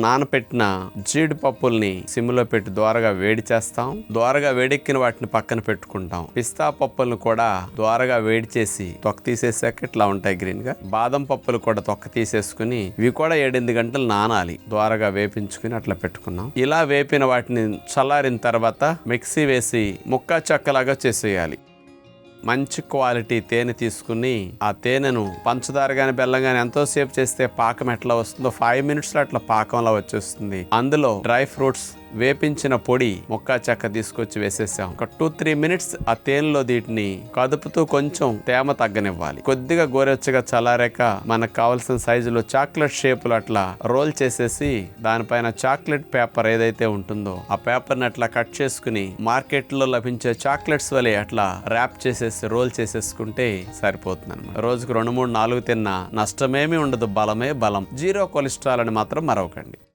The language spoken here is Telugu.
నానపెట్టిన జీడిపప్పుల్ని సిమ్లో పెట్టి ద్వారగా వేడి చేస్తాం. ద్వారగా వేడెక్కిన వాటిని పక్కన పెట్టుకుంటాం. పిస్తా పప్పులను కూడా ద్వారగా వేడి చేసి తొక్క తీసేసాక ఇట్లా ఉంటాయి గ్రీన్గా. బాదం పప్పులు కూడా తొక్క తీసేసుకుని ఇవి కూడా ఏడెనిమిది గంటలు నానాలి. ద్వారగా వేపించుకుని అట్లా పెట్టుకున్నాం. ఇలా వేపిన వాటిని చల్లారిన తర్వాత మిక్సీ వేసి ముక్క చెక్కలాగా చేసేయాలి. మంచి క్వాలిటీ తేనె తీసుకుని ఆ తేనెను పంచదార కానీ బెల్లం కానీ ఎంతోసేపు చేస్తే పాకం ఎట్లా వస్తుందో ఫైవ్ మినిట్స్లో అట్లా పాకంలా వచ్చేస్తుంది. అందులో డ్రై ఫ్రూట్స్ వేపించిన పొడి ముక్కా చెక్క తీసుకొచ్చి వేసేసాం. ఒక టూ త్రీ మినిట్స్ ఆ తేనెలో వీటిని కదుపుతూ కొంచెం తేమ తగ్గనివ్వాలి. కొద్దిగా గోరెచ్చగా చల్లారాక మనకు కావాల్సిన సైజులో చాక్లెట్ షేపులు అట్లా రోల్ చేసేసి దానిపైన చాక్లెట్ పేపర్ ఏదైతే ఉంటుందో ఆ పేపర్ని అట్లా కట్ చేసుకుని మార్కెట్లో లభించే చాక్లెట్స్ వలె అట్లా ర్యాప్ చేసేసి రోల్ చేసేసుకుంటే సరిపోతుంది అనమాట రోజుకు రెండు మూడు నాలుగు తిన్నా నష్టమేమీ ఉండదు. బలమే బలం. జీరో కొలెస్ట్రాల్ అని మాత్రం మరవకండి.